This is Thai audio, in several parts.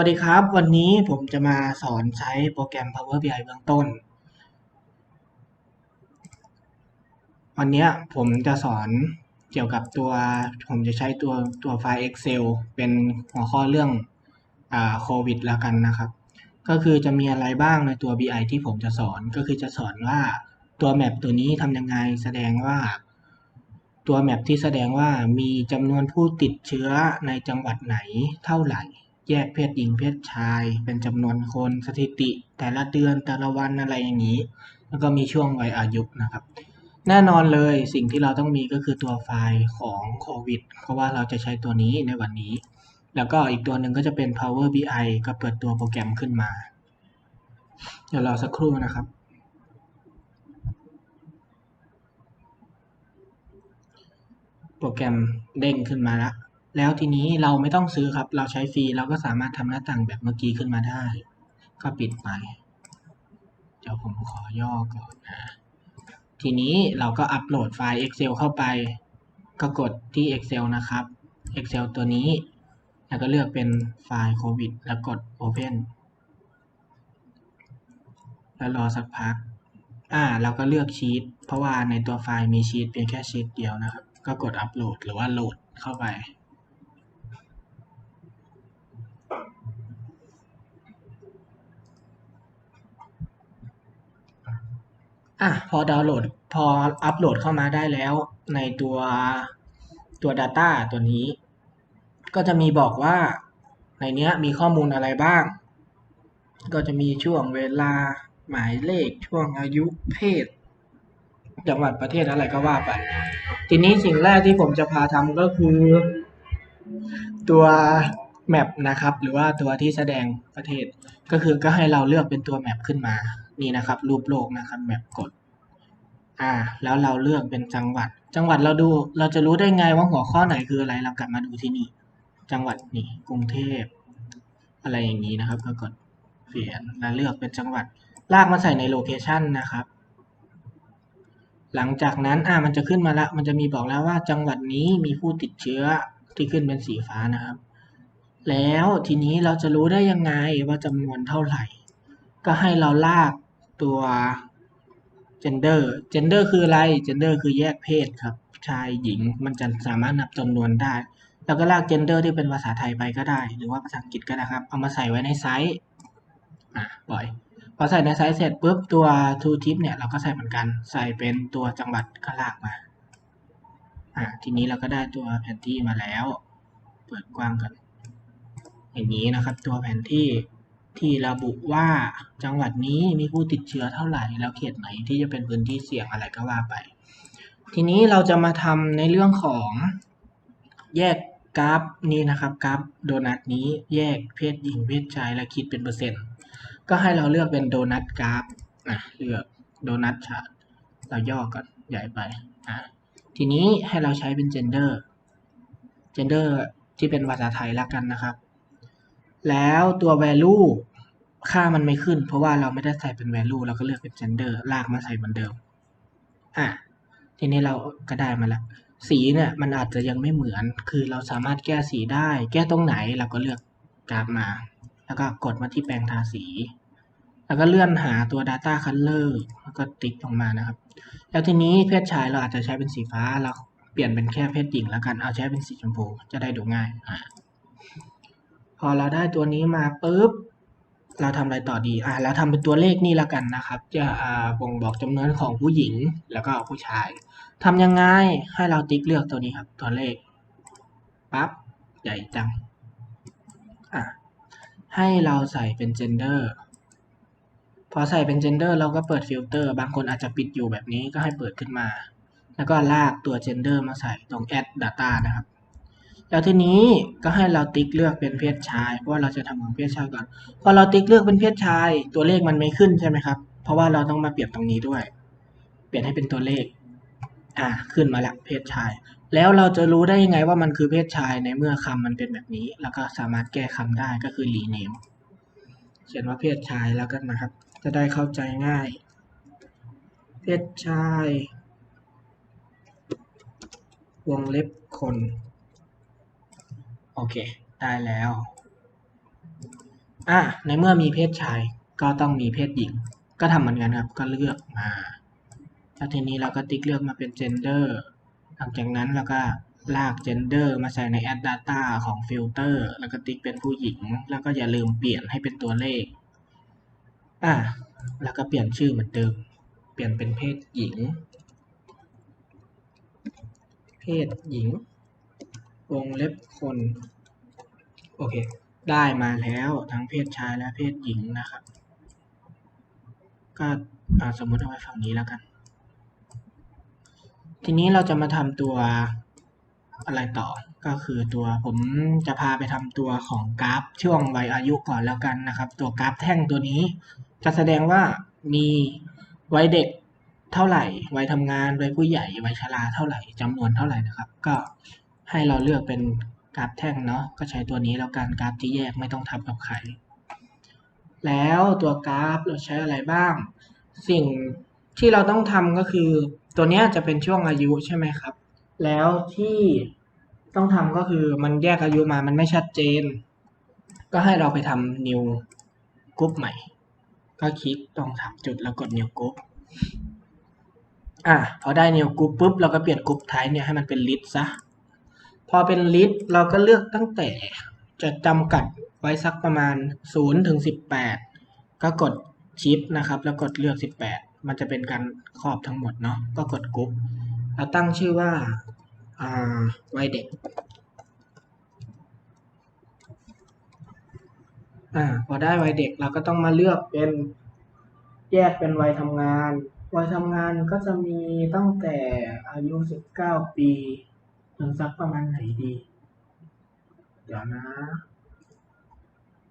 วัสดีครับ วันนี้ผมจะมาสอนใช้โปรแกรม Power BI เบื้องต้น วันนี้ผมจะสอนเกี่ยวกับตัว ผมจะใช้ตัวตัวไฟล์ Excel เป็นหัวข้อเรื่องอ่าโควิดแล้วกันนะครับ ก็คือจะมีอะไรบ้างในตัว BI ที่ผมจะสอนก็คือจะสอนว่าตัวแมปตัวนี้ทำยังไงแสดงว่า ตัวแมปที่แสดงว่ามีจำนวนผู้ติดเชื้อในจังหวัดไหนเท่าไหร่ แยกเพศหญิงเพศชายเป็นจำนวนคนสถิติ แต่ละเดือนแต่ละวันอะไรอย่างนี้ แล้วก็มีช่วงวัยอายุนะครับ แน่นอนเลยสิ่งที่เราต้องมีก็คือตัวไฟล์ของโควิดเพราะว่าเราจะใช้ตัวนี้ในวันนี้ แล้วก็อีกตัวหนึ่งก็จะเป็น Power BI ก็เปิดตัวโปรแกรมขึ้นมา เดี๋ยวรอสักครู่นะครับโปรแกรมเด้งขึ้นมาแล้ว แล้วทีนี้เราไม่ต้องซื้อครับ เราใช้ฟรีเราก็สามารถทำหน้าต่างแบบเมื่อกี้ขึ้นมาได้ ก็ปิดไป เดี๋ยวผมขอย่อก่อนนะ ทีนี้เราก็อัปโหลดไฟล์ Excel เข้าไป ก็กดที่ Excel นะครับ Excel ตัวนี้ แล้วก็เลือกเป็นไฟล์โควิด แล้วกด Open แล้วรอสักพัก อ่า เราก็เลือกชีต เพราะว่าในตัวไฟล์มีชีตเพียงแค่ชีตเดียวนะครับ ก็กดอัปโหลดหรือว่าโหลดเข้าไป อะพอดาวน์โหลดพออัปโหลดเข้ามาได้แล้ว ในตัวตัว Data ตัวนี้ ก็จะมีบอกว่าในเนี้ยมีข้อมูลอะไรบ้าง ก็จะมีช่วงเวลาหมายเลขช่วงอายุเพศ จังหวัดประเทศอะไรก็ว่าไป ทีนี้สิ่งแรกที่ผมจะพาทำก็คือ ตัวแมปนะครับ หรือว่าตัวที่แสดงประเทศ ก็คือก็ให้เราเลือกเป็นตัวแมปขึ้นมา นี่นะครับ รูปโลกนะครับแมปกด อ่า แล้วเราเลือกเป็นจังหวัด จังหวัดเราดูเราจะรู้ได้ไงว่าหัวข้อไหนคืออะไรเรากลับมาดูที่นี่ จังหวัดนี่กรุงเทพ อะไรอย่างนี้นะครับ ก็กดเปลี่ยนแล้วเลือกเป็นจังหวัด ลากมาใส่ในโลเคชันนะครับ หลังจากนั้นอ่ามันจะขึ้นมาละมันจะมีบอกแล้วว่าจังหวัดนี้มีผู้ติดเชื้อที่ขึ้นเป็นสีฟ้านะครับ แล้วทีนี้เราจะรู้ได้ยังไงว่าจำนวนเท่าไหร่ ก็ให้เราลาก ตัว gender gender คืออะไร gender คือแยกเพศครับ ชายหญิงมันจะสามารถนับจำนวนได้ แล้วก็ลาก gender ที่เป็นภาษาไทยไปก็ได้ หรือว่าภาษาอังกฤษก็ได้ครับ เอามาใส่ไว้ในไซต์อะปล่อยพอใส่ในไซต์เสร็จปุ๊บตัว to tip เนี่ยเราก็ใส่เหมือนกันใส่เป็นตัวจังหวัดก็ลากมาอะทีนี้เราก็ได้ตัวแผนที่มาแล้ว เปิดกว้างกัน อย่างนี้นะครับ ตัวแผนที่ ที่ระบุว่าจังหวัดนี้มีผู้ติดเชื้อเท่าไหร่ แล้วเขตไหนที่จะเป็นพื้นที่เสี่ยงอะไรก็ว่าไป ทีนี้เราจะมาทำในเรื่องของแยกกราฟนี้นะครับกราฟโดนัทนี้แยกเพศหญิงเพศชายและคิดเป็นเปอร์เซ็นต์ ก็ให้เราเลือกเป็นโดนัทกราฟนะเลือกโดนัทชาร์ตเราย่อก่อนใหญ่ไปอะทีนี้ให้เราใช้เป็น gender gender ที่เป็นภาษาไทยละกันนะครับ แล้วตัว value ค่ามันไม่ขึ้น เพราะว่าเราไม่ได้ใส่เป็น value เราก็เลือกเป็น gender ลากมาใส่เหมือนเดิม อะ ทีนี้เราก็ได้มาแล้ว สีเนี่ยมันอาจจะยังไม่เหมือน คือเราสามารถแก้สีได้ แก้ตรงไหนเราก็เลือกกราฟมา แล้วก็กดมาที่แปลงทาสี แล้วก็เลื่อนหาตัว data color แล้วก็ติ๊กลงมานะครับ แล้วทีนี้เพศชายเราอาจจะใช้เป็นสีฟ้า เราเปลี่ยนเป็นแค่เพศหญิงแล้วกัน เอาใช้เป็นสีชมพู จะได้ดูง่ายอะพอเราได้ตัวนี้มาปุ๊บ เราทำอะไรต่อดี อะเราทำเป็นตัวเลขนี่ล้วกันนะครับ จะอ่าบ่งบอกจำนวนของผู้หญิงแล้วก็ผู้ชายทำยังไงให้เราติ๊กเลือกตัวนี้ครับ ตัวเลขปั๊บใหญ่จังอะให้เราใส่เป็น gender พอใส่เป็น gender เราก็เปิดฟิลเตอร์บางคนอาจจะปิดอยู่แบบนี้ก็ให้เปิดขึ้นมา แล้วก็ลากตัว gender มาใส่ตรง add data นะครับ แล้วทีนี้ก็ให้เราติ๊กเลือกเป็นเพศชาย เพราะว่าเราจะทำของเพศชายก่อน พอเราติ๊กเลือกเป็นเพศชาย ตัวเลขมันไม่ขึ้นใช่ไหมครับ เพราะว่าเราต้องมาเปลี่ยนตรงนี้ด้วย เปลี่ยนให้เป็นตัวเลข อ่า ขึ้นมาละเพศชาย แล้วเราจะรู้ได้ยังไงว่ามันคือเพศชายในเมื่อคำมันเป็นแบบนี้ แล้วก็สามารถแก้คำได้ก็คือ rename เขียนว่าเพศชายแล้วกันนะครับ จะได้เข้าใจง่าย เพศชาย วงเล็บคน โอเค ได้แล้ว อะในเมื่อมีเพศชายก็ต้องมีเพศหญิง ก็ทำเหมือนกันครับ ก็เลือกมาแล้วทีนี้เราก็ติ๊กเลือกมาเป็น gender หลังจากนั้นเราก็ลาก gender มาใส่ใน add data ของ filter แล้วก็ติ๊กเป็นผู้หญิง แล้วก็อย่าลืมเปลี่ยนให้เป็นตัวเลข อะ แล้วก็เปลี่ยนชื่อเหมือนเดิม เปลี่ยนเป็นเพศหญิง เพศหญิง วงเล็บคน โอเค ได้มาแล้วทั้งเพศชายและเพศหญิงนะครับ ก็สมมติเอาไว้ฝั่งนี้แล้วกัน ทีนี้เราจะมาทำตัวอะไรต่อก็คือตัวผมจะพาไปทำตัวของกราฟช่วงวัยอายุก่อนแล้วกันนะครับ ตัวกราฟแท่งตัวนี้ จะแสดงว่ามีวัยเด็กเท่าไหร่วัยทำงานวัยผู้ใหญ่วัยชราเท่าไหร่จำนวนเท่าไหร่นะครับ ก็ ให้เราเลือกเป็นกราฟแท่งเนาะก็ใช้ตัวนี้แล้วกันกราฟที่แยกไม่ต้องทับกับใคร แล้วตัวกราฟเราใช้อะไรบ้าง สิ่งที่เราต้องทำก็คือ ตัวนี้จะเป็นช่วงอายุใช่ไหมครับ แล้วที่ต้องทำก็คือมันแยกอายุมามันไม่ชัดเจน ก็ให้เราไปทำ new group ใหม่ ก็คลิกตรงสามจุดแล้วกด new group อะพอได้ new group ปุ๊บเราก็เปลี่ยน group type เนี่ยให้มันเป็น list ซะ พอเป็น list เราก็เลือกตั้งแต่จะจำกัดไว้สักประมาณ 0 ถึง 18 ก็กด shift นะครับ แล้วกดเลือก 18 มันจะเป็นการครอบทั้งหมดเนาะก็กด group แล้วตั้งชื่อว่าวัยเด็กอพอได้วัยเด็กเราก็ต้องมาเลือกเป็นแยกเป็นวัยทำงาน วัยทำงานก็จะมีตั้งแต่อายุ 19 ปี ถึงสักประมาณไหนดี เดี๋ยวนะ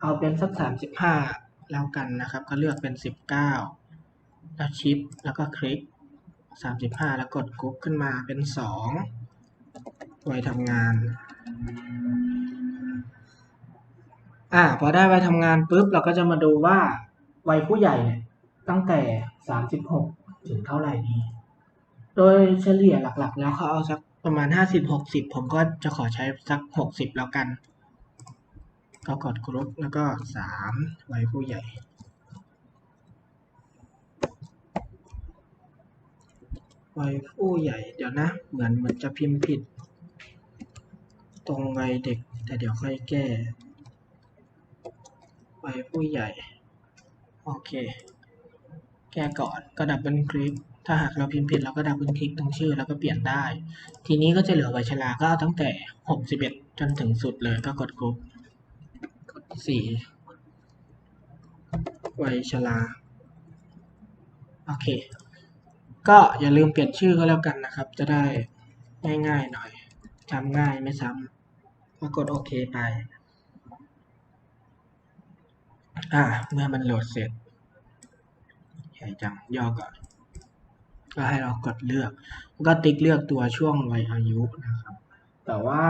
เอาเป็นสัก35แล้วกันนะครับ ก็เลือกเป็น19แล้วชิปแล้วก็คลิก35แล้วกดกรุ๊ปขึ้นมาเป็น2วัยทำงาน อ่า พอได้ไวัยทำงานปุ๊บ เราก็จะมาดูว่าวัยผู้ใหญ่เนี่ยตั้งแต่ 36 ถึงเท่าไหร่ดี โดยเฉลี่ยหลักๆ แล้วเขาเอาสัก ประมาณ50-60ผมก็จะขอใช้สัก60แล้วกัน ก็กดกรุ๊ปแล้วก็3วัยผู้ใหญ่ไวัยผู้ใหญ่เดี๋ยวนะ เหมือนมือนจะพิมพ์ผิด ตรงไวัยเด็ก แต่เดี๋ยวค่อยแก้ไวัยผู้ใหญ่ โอเค แก้ก่อนก็ดับเบิลคลิก ถ้าหากเราพิมพ์ผิดเราก็ดับเบิลคลิกตรงชื่อแล้วก็เปลี่ยนได้ ทีนี้ก็จะเหลือวัยชราก็เอาตั้งแต่ 61 จนถึงสุดเลยก็กดกรุ๊ปกดสี่วัยชราโอเค ก็อย่าลืมเปลี่ยนชื่อก็แล้วกันนะครับ จะได้ง่ายๆหน่อยจำง่ายไม่ซ้ำก็กดโอเคไป อ่าเมื่อมันโหลดเสร็จใหญ่จังย่อก่อน ก็ให้เรากดเลือกก็ติ๊กเลือกตัวช่วงวัยอายุนะครับ แต่ว่า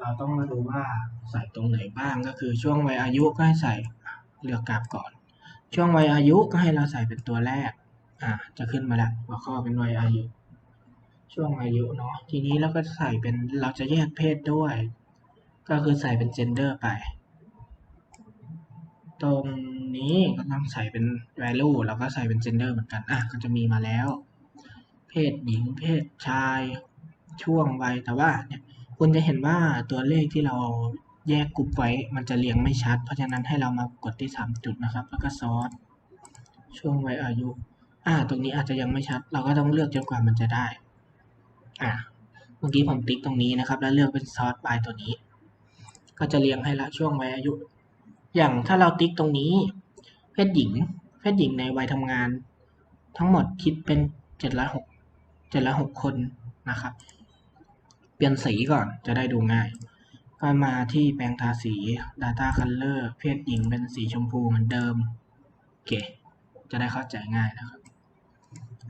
เราต้องมาดูว่าใส่ตรงไหนบ้างก็คือช่วงวัยอายุก็ให้ใส่เลือกกราฟก่อน ช่วงวัยอายุก็ให้เราใส่เป็นตัวแรกอ่าจะขึ้นมาแล้วหัวข้อเป็นวัยอายุ ช่วงอายุเนาะทีนี้เราก็ใส่เป็นเราจะแยกเพศด้วย ก็คือใส่เป็น gender ไปตรงนี้ก็ต้องใส่เป็น value แล้วก็ใส่เป็น gender เหมือนกัน อะ ก็จะมีมาแล้ว เพศหญิงเพศชายช่วงวัยแต่ว่าเนี่ยคุณจะเห็นว่าตัวเลขที่เราแยกกลุ่มไว้มันจะเรียงไม่ชัด เพราะฉะนั้นให้เรามากดที่ 3 จุดนะครับ แล้วก็ซอสช่วงวัยอายุ อ่า ตรงนี้อาจจะยังไม่ชัด เราก็ต้องเลือกจนกว่ามันจะได้ อ่าเมื่อกี้ผมติ๊กตรงนี้นะครับ แล้วเลือกเป็นซอสปลายตัวนี้ ก็จะเรียงให้ละช่วงวัยอายุ อย่างถ้าเราติ๊กตรงนี้ เพศหญิง เพศหญิงในวัยทำงาน ทั้งหมดคิดเป็นเจ็ดร้อยหก เจ็ดร้อยหกคนนะครับ เปลี่ยนสีก่อนจะได้ดูง่าย ก็มาที่แปลงทาสี Data Color เพศหญิงเป็นสีชมพูเหมือนเดิม โอเค จะได้เข้าใจง่ายนะครับ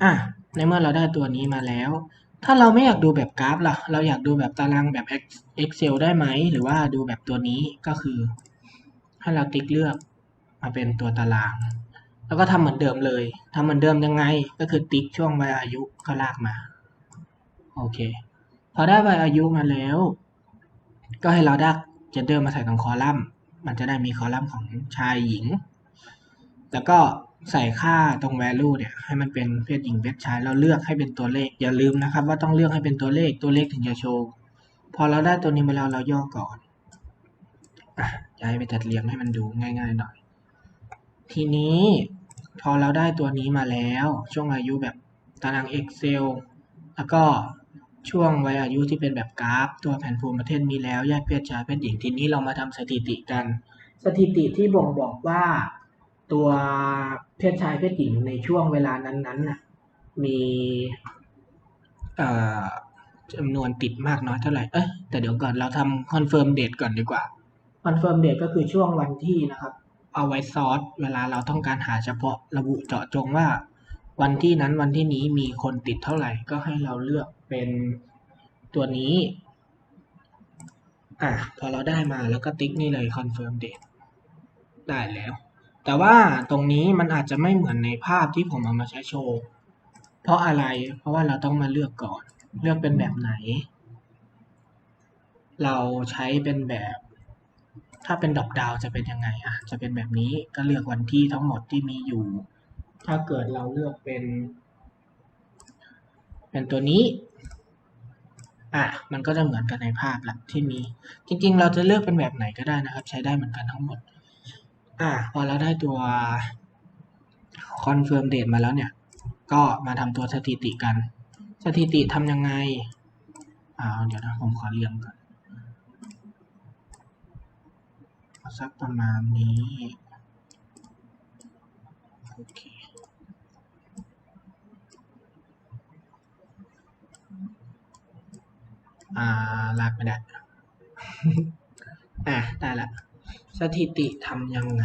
อะ ในเมื่อเราได้ตัวนี้มาแล้ว ถ้าเราไม่อยากดูแบบกราฟล่ะ เราอยากดูแบบตารางแบบ Excel ได้ไหม หรือว่าดูแบบตัวนี้ก็คือ ให้เราติ๊กเลือกมาเป็นตัวตาราง แล้วก็ทำเหมือนเดิมเลยทำเหมือนเดิมยังไง ก็คือติ๊กช่วงวัยอายุก็ลากมา โอเค พอได้วัยอายุมาแล้ว ก็ให้เราดัก gender มาใส่ตรงคอลัมน์ มันจะได้มีคอลัมน์ของชายหญิง แล้วก็ใส่ค่าตรง value เนี่ย ให้มันเป็นเพศหญิงเพศชาย เราเลือกให้เป็นตัวเลข อย่าลืมนะครับ ว่าต้องเลือกให้เป็นตัวเลข ตัวเลขถึงจะโชว์ พอเราได้ตัวนี้มาแล้วเราย่อก่อนอะย้ายไปจัดเรียงให้มันดูง่ายๆหน่อย ทีนี้พอเราได้ตัวนี้มาแล้ว ช่วงอายุแบบตาราง Excel แล้วก็ช่วงวัยอายุที่เป็นแบบกราฟ ตัวแผนภูมิประเทศมีแล้วแยกเพศชายเพศหญิงทีนี้เรามาทำสถิติกัน สถิติที่บ่งบอกว่าตัวเพศชายเพศหญิงในช่วงเวลานั้นๆน่ะมีจำนวนติดมากน้อยเท่าไหร่ เอ้ยแต่เดี๋ยวก่อนเราทำคอนเฟิร์มเดตก่อนดีกว่าคอนเฟิร์มเดตก็คือช่วงวันที่นะครับ เอาไว้ซอสเวลาเราต้องการหาเฉพาะระบุเจาะจงว่า วันที่นั้นวันที่นี้มีคนติดเท่าไหร่ก็ให้เราเลือกเป็นตัวนี้ อะพอเราได้มาแล้วก็ติ๊กนี่เลย confirm date ได้แล้ว แต่ว่าตรงนี้มันอาจจะไม่เหมือนในภาพที่ผมเอามาใช้โชว์เพราะอะไรเพราะว่าเราต้องมาเลือกก่อน เลือกเป็นแบบไหน เราใช้เป็นแบบ ถ้าเป็นดอกดาวจะเป็นยังไงอะจะเป็นแบบนี้ก็เลือกวันที่ทั้งหมดที่มีอยู่ ถ้าเกิดเราเลือกเป็น เป็นตัวนี้อะมันก็จะเหมือนกันในภาพแหละที่มี จริงๆ เราจะเลือกเป็นแบบไหนก็ได้นะครับ ใช้ได้เหมือนกันทั้งหมด อะพอเราได้ตัว confirm date มาแล้วเนี่ย ก็มาทำตัวสถิติกัน สถิติทำยังไงอ่าเดี๋ยวนะผมขอเรียงก่อนเอา สักประมาณนี้โอเคอ่า ลากไม่ได้ อะ ได้ละ สถิติทำยังไง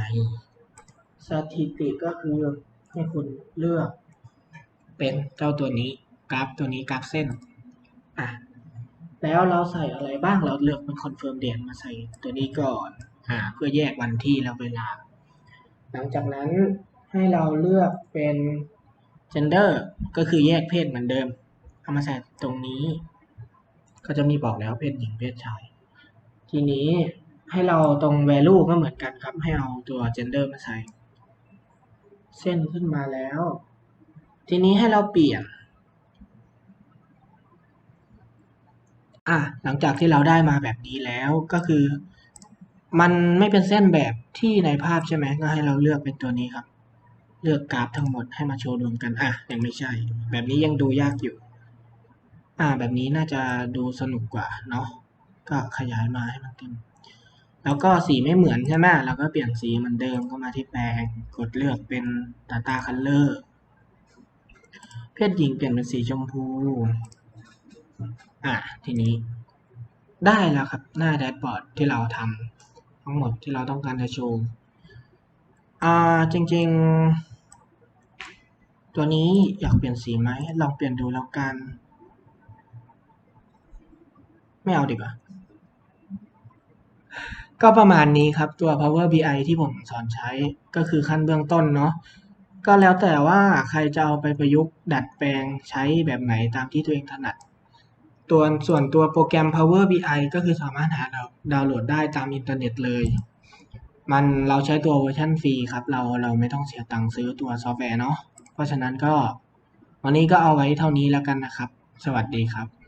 สถิติก็คือให้คุณเลือกเป็นเจ้าตัวนี้กราฟตัวนี้กราฟเส้น อะ แล้วเราใส่อะไรบ้างเราเลือกเป็น confirm date มาใส่ตัวนี้ก่อนอ่า เพื่อแยกวันที่และเวลา หลังจากนั้นให้เราเลือกเป็น gender ก็คือแยกเพศเหมือนเดิม เอามาใส่ตรงนี้ ก็จะมีบอกแล้วเพศหญิงเพศชาย ทีนี้ให้เราตรง value ก็เหมือนกันครับ ให้เอาตัว gender มาใส่ เส้นขึ้นมาแล้ว ทีนี้ให้เราเปลี่ยน อะหลังจากที่เราได้มาแบบนี้แล้วก็คือ มันไม่เป็นเส้นแบบที่ในภาพใช่ไหมก็ให้เราเลือกเป็นตัวนี้ครับ เลือกกราฟทั้งหมดให้มาโชว์รวมกันอะยังไม่ใช่ แบบนี้ยังดูยากอยู่ อ่า แบบนี้น่าจะดูสนุกกว่าเนาะก็ขยายมาให้มันเต็มแล้วก็สีไม่เหมือนใช่ไหมเราก็เปลี่ยนสีเหมือนเดิมก็มาที่แปลงกดเลือกเป็น Data Color เพศหญิงเปลี่ยนเป็นสีชมพู อะทีนี้ ได้แล้วครับหน้าแดชบอร์ดที่เราทำ ทั้งหมดที่เราต้องการจะโชว์อ่าจริง ๆ ตัวนี้อยากเปลี่ยนสีไหมลองเปลี่ยนดูแล้วกัน ไม่เอาดีกว่า ก็ประมาณนี้ครับตัว Power BI ที่ผมสอนใช้ก็คือขั้นเบื้องต้นเนาะก็แล้วแต่ว่าใครจะเอาไปประยุกต์ดัดแปลงใช้แบบไหนตามที่ตัวเองถนัด ตัวส่วนตัวโปรแกรม Power BI ก็คือสามารถหาดาวน์โหลดได้ตามอินเทอร์เน็ตเลย มันเราใช้ตัวเวอร์ชันฟรีครับ เราเราไม่ต้องเสียตังค์ซื้อตัวซอฟต์แวร์เนาะเพราะฉะนั้นก็วันนี้ก็เอาไว้เท่านี้แล้วกันนะครับ สวัสดีครับ